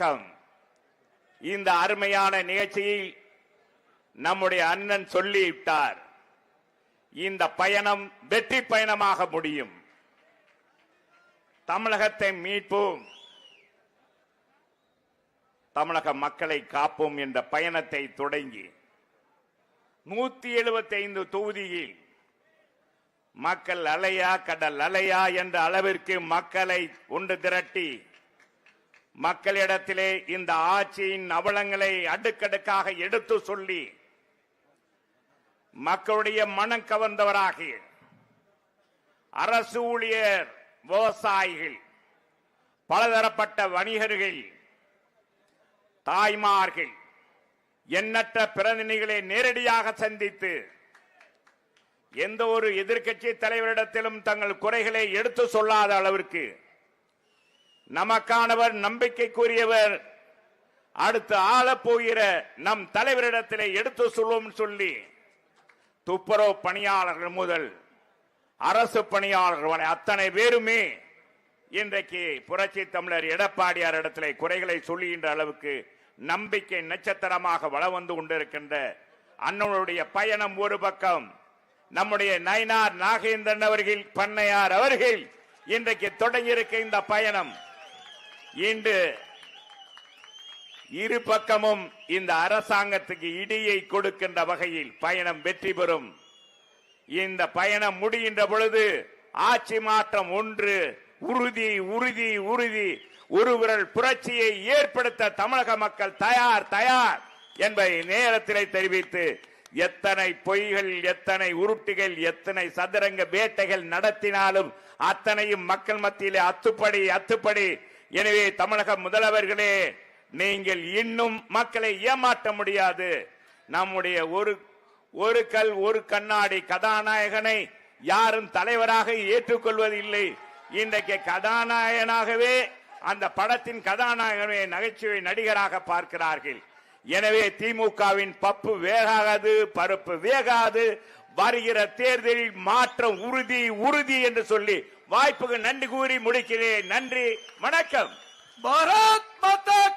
வணக்கம் இந்த அருமையான நிகழ்ச்சியில் நம்முடைய அண்ணன் சொல்லிவிட்டார் இந்த பயணம் வெற்றி பயணமாக முடியும். தமிழகத்தை மீட்போம் தமிழக மக்களை காப்போம் என்ற பயணத்தை தொடங்கி நூத்தி எழுபத்தி ஐந்து தொகுதியில் மக்கள் அலையா கடல் அலையா என்ற அளவிற்கு மக்களை ஒன்று திரட்டி மக்களிடத்திலே இந்த ஆட்சியின் அவலங்களை அடுக்கடுக்காக எடுத்து சொல்லி மக்களுடைய மனம் கவர்ந்தவராகி அரசு ஊழியர் விவசாயிகள் பலதரப்பட்ட வணிகர்கள் தாய்மார்கள் எண்ணற்ற பிரதிநிதிகளை நேரடியாக சந்தித்து எந்த ஒரு எதிர்க்கட்சி தலைவரிடத்திலும் தங்கள் குறைகளை எடுத்து சொல்லாத அளவிற்கு நமக்கானவர் நம்பிக்கைக்குரியவர். அடுத்து ஆளப்போகிற நம் தலைவரிடத்திலே எடுத்து சொல்வோம் சொல்லி துப்புரவு பணியாளர்கள் முதல் அரசு பணியாளர்கள் வரை அத்தனை பேருமே இன்றைக்கு புரட்சி தமிழர் எடப்பாடியார் இடத்திலே குறைகளை சொல்லுகின்ற அளவுக்கு நம்பிக்கை நட்சத்திரமாக வளம் வந்து கொண்டிருக்கின்ற அண்ணனுடைய பயணம் ஒரு பக்கம். நம்முடைய நயனார் நாகேந்திரன் அவர்கள் பண்ணையார் அவர்கள் இன்றைக்கு தொடங்கியிருக்க இந்த பயணம். இன்று இரு பக்கமும் இந்த அரசாங்கத்துக்கு இடியை கொடுக்கின்ற வகையில் பயணம் வெற்றி பெறும். இந்த பயணம் முடிகின்ற பொழுது ஆட்சி மாற்றம் ஒன்று உறுதி உறுதி உறுதி ஒரு விரல் புரட்சியை ஏற்படுத்த தமிழக மக்கள் தயார் தயார் என்பதை நேரத்திலே தெரிவித்து எத்தனை பொய்கள் எத்தனை உருட்டுகள் எத்தனை சதுரங்க வேட்டைகள் நடத்தினாலும் அத்தனையும் மக்கள் மத்தியிலே அத்துப்படி அத்துப்படி எனவே தமிழக முதல்வர்களே நீங்கள் இன்னும் மக்களை ஏமாற்ற முடியாது. நம்முடைய ஒரு ஒரு கல் ஒரு கண்ணாடி கதாநாயகனை யாரும் தலைவராக ஏற்றுக்கொள்வதில்லை. இன்றைக்கு கதாநாயகனாகவே அந்த படத்தின் கதாநாயகனை நகைச்சுவை நடிகராக பார்க்கிறார்கள். எனவே திமுகவின் பப்பு வேகாது பருப்பு வேகாது வருகிற தேர்தலில் மாற்றம் உறுதி உறுதி என்று சொல்லி வாய்ப்புக்கு நன்றி கூறி முடிக்கிறேன். நன்றி. வணக்கம். பாரத் மாதா